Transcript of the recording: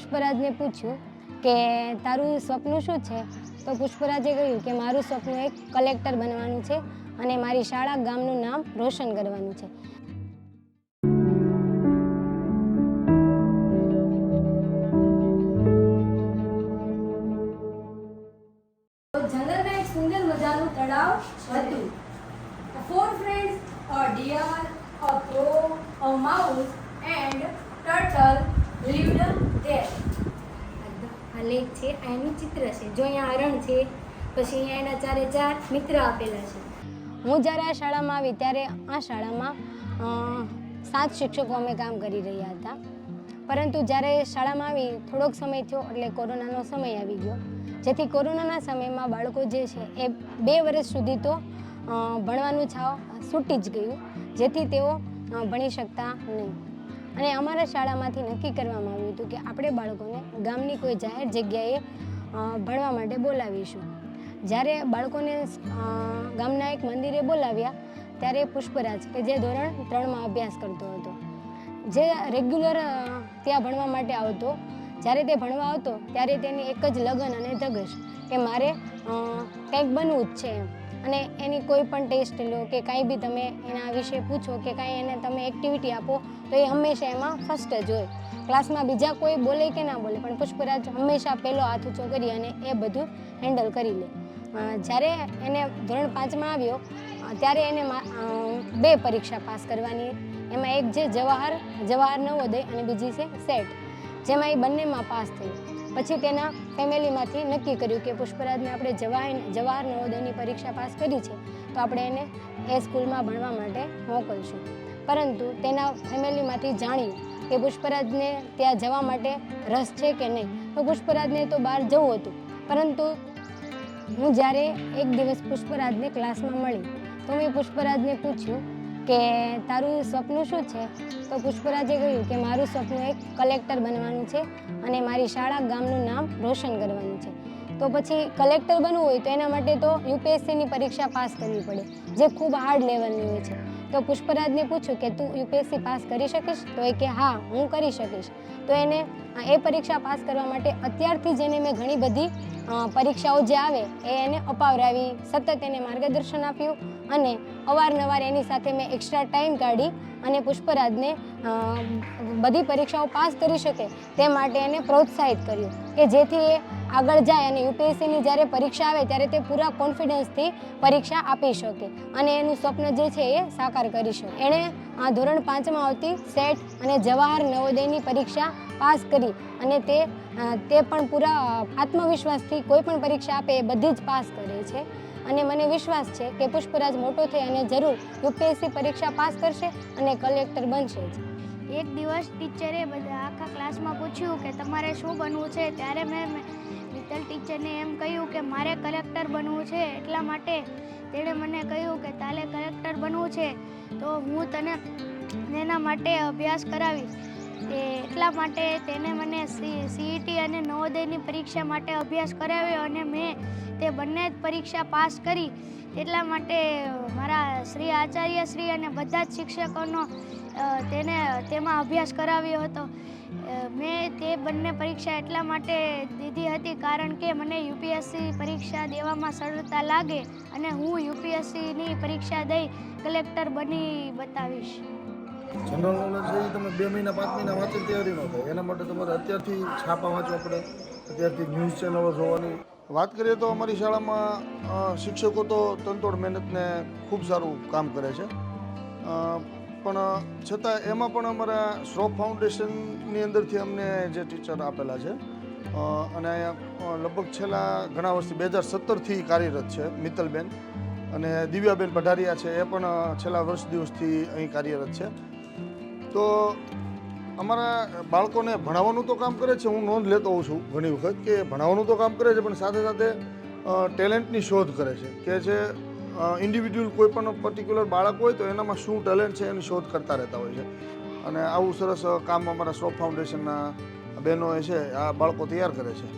પુષ્પરાજને પૂછ્યું કે તારું સ્વપ્ન શું છે? તો પુષ્પરાજે કહ્યું કે મારું સ્વપ્ન એક કલેક્ટર બનવાનું છે અને મારી શાળા ગામનું નામ રોશન કરવાનું છે. જંગલમાં એક સુંદર મજાનું તળાવ હતું. ફોર ફ્રેન્ડ્સ લીવડ ધેર આ લેખ છે આ એનું ચિત્ર છે. જો અહીંયા હરણ છે, પછી અહીંયા એના ચારે ચાર મિત્ર આપેલા છે. હું જ્યારે આ શાળામાં આવી ત્યારે આ શાળામાં સાત શિક્ષકો અમે કામ કરી રહ્યા હતા. પરંતુ જ્યારે શાળામાં આવી, થોડોક સમય થયો એટલે કોરોનાનો સમય આવી ગયો. જેથી કોરોનાના સમયમાં બાળકો જે છે એ બે વર્ષ સુધી તો ભણવાનું છાવ છૂટી જ ગયું. જેથી તેઓ ભણી શકતા નહીં. અને અમારા શાળામાંથી નક્કી કરવામાં આવ્યું હતું કે આપણે બાળકોને ગામની કોઈ જાહેર જગ્યાએ ભણવા માટે બોલાવીશું. જ્યારે બાળકોને ગામના એક મંદિરે બોલાવ્યા, ત્યારે પુષ્પરાજ કે જે ધોરણ ત્રણમાં અભ્યાસ કરતો હતો. જે રેગ્યુલર ત્યાં ભણવા માટે આવતો, જ્યારે તે ભણવા આવતો, ત્યારે તેની એક જ લગન અને ધગશ કે મારે કંઈક બનવું જ છે એમ. અને એની કોઈ પણ ટેસ્ટ લો કે કાંઈ બી તમે એના વિશે પૂછો કે કાંઈ એને તમે એક્ટિવિટી આપો, તો એ હંમેશા એમાં ફર્સ્ટ જ હોય. ક્લાસમાં બીજા કોઈ બોલે કે ના બોલે, પણ પુષ્પરાજ હંમેશા પહેલો હાથ ઊંચો કરી અને એ બધું હેન્ડલ કરી લે. જ્યારે એને ધોરણ પાંચમાં આવ્યો ત્યારે એને બે પરીક્ષા પાસ કરવાની. એમાં એક જે જવાહર જવાહર નવોદય અને બીજી છે સેટ. જેમાં એ બંનેમાં પાસ થઈ. પછી તેના ફેમિલીમાંથી નક્કી કર્યું કે પુષ્પરાજને આપણે જવાહર જવાહર નવોદયની પરીક્ષા પાસ કરી છે, તો આપણે એને એ સ્કૂલમાં ભણવા માટે મોકલશું. પરંતુ તેના ફેમિલીમાંથી જાણ્યું કે પુષ્પરાજને ત્યાં જવા માટે રસ છે કે નહીં, તો પુષ્પરાજને તો બહાર જવું હતું. પરંતુ હું જ્યારે એક દિવસ પુષ્પરાજને ક્લાસમાં મળી, તો મેં પુષ્પરાજને પૂછ્યું કે તારું સપનું શું છે? તો પુષ્પરાજે કહ્યું કે મારું સપનું એક કલેક્ટર બનવાનું છે અને મારી શાળા ગામનું નામ રોશન કરવાનું છે. તો પછી કલેક્ટર બનવું હોય તો એના માટે તો યુપીએસસીની પરીક્ષા પાસ કરવી પડે, જે ખૂબ હાર્ડ લેવલની હોય છે. તો પુષ્પરાજને પૂછ્યું કે તું યુપીએસસી પાસ કરી શકીશ? તો એ કે હા, હું કરી શકીશ. તો એને એ પરીક્ષા પાસ કરવા માટે અત્યારથી જ એને મેં ઘણી બધી પરીક્ષાઓ જે આવે એ એને અપાવરાવી સતત એને માર્ગદર્શન આપ્યું અને અવારનવાર એની સાથે મેં એક્સ્ટ્રા ટાઈમ કાઢી અને પુષ્પરાજને બધી પરીક્ષાઓ પાસ કરી શકે તે માટે એને પ્રોત્સાહિત કર્યું કે જેથી એ આગળ જાય અને યુપીએસસીની જ્યારે પરીક્ષા આવે ત્યારે તે પૂરા કોન્ફિડન્સથી પરીક્ષા આપી શકે અને એનું સ્વપ્ન જે છે એ સાકાર કરી શકે. એણે ધોરણ પાંચમાં આવતી સેટ અને જવાહર નવોદયની પરીક્ષા પાસ કરી અને તે તે પણ પૂરા આત્મવિશ્વાસથી કોઈ પણ પરીક્ષા આપે એ બધી જ પાસ કરે છે. અને મને વિશ્વાસ છે કે પુષ્પરાજ મોટો થઈ અને જરૂર યુપીએસસી પરીક્ષા પાસ કરશે અને કલેક્ટર બનશે એક દિવસ ટીચરે બધા આખા ક્લાસમાં પૂછ્યું કે તમારે શું બનવું છે? ત્યારે મેં મિત્તલ ટીચરને એમ કહ્યું કે મારે કલેક્ટર બનવું છે એટલા માટે તેણે મને કહ્યું કે તારે કલેક્ટર બનવું છે તો હું તને એના માટે અભ્યાસ કરાવીશ. તે એટલા માટે તેને મને સીઈટી અને નવોદયની પરીક્ષા માટે અભ્યાસ કરાવ્યો અને મેં તે બંને જ પરીક્ષા પાસ કરી. એટલા માટે મારા શ્રી આચાર્ય શ્રી અને બધા જ શિક્ષકોનો તેને, તેમાં અભ્યાસ કરાવ્યો હતો. મેં તે બંને પરીક્ષા એટલા માટે દીધી હતી કારણ કે મને યુપીએસસી પરીક્ષા દેવામાં સરળતા લાગે અને હું યુપીએસસીની પરીક્ષા દઈ કલેક્ટર બની બતાવીશ. જનરલ નોલેજ છે તમે બે મહિના, પાંચ મહિના વાંચી તૈયારી ન થાય એના માટે તમારે અત્યારથી છાપા વાંચવા પડે. અત્યારથી ન્યૂઝ ચેનલો જોવાની. વાત કરીએ તો અમારી શાળામાં શિક્ષકો તો તનતોડ મહેનતને ખૂબ સારું કામ કરે છે. પણ છતાં એમાં પણ અમારા શ્રોફ ફાઉન્ડેશનની અંદરથી અમને જે ટીચર આપેલા છે અને લગભગ છેલ્લા ઘણા વર્ષથી બે હજાર સત્તરથી કાર્યરત છે મિત્તલબેન અને દિવ્યાબેન પઢારિયા છે, એ પણ છેલ્લા વર્ષ દિવસથી અહીં કાર્યરત છે. તો અમારા બાળકોને ભણાવવાનું તો કામ કરે છે, હું નોંધ લેતો હોઉં છું ઘણી વખત કે ભણાવવાનું તો કામ કરે છે, પણ સાથે સાથે ટેલેન્ટની શોધ કરે છે. કે જે ઇન્ડિવિજ્યુઅલ કોઈ પણ પર્ટિક્યુલર બાળક હોય તો એનામાં શું ટેલેન્ટ છે એની શોધ કરતા રહેતા હોય છે. અને આવું સરસ કામ અમારા સ્ટોપ ફાઉન્ડેશનના બહેનોએ છે, આ બાળકો તૈયાર કરે છે.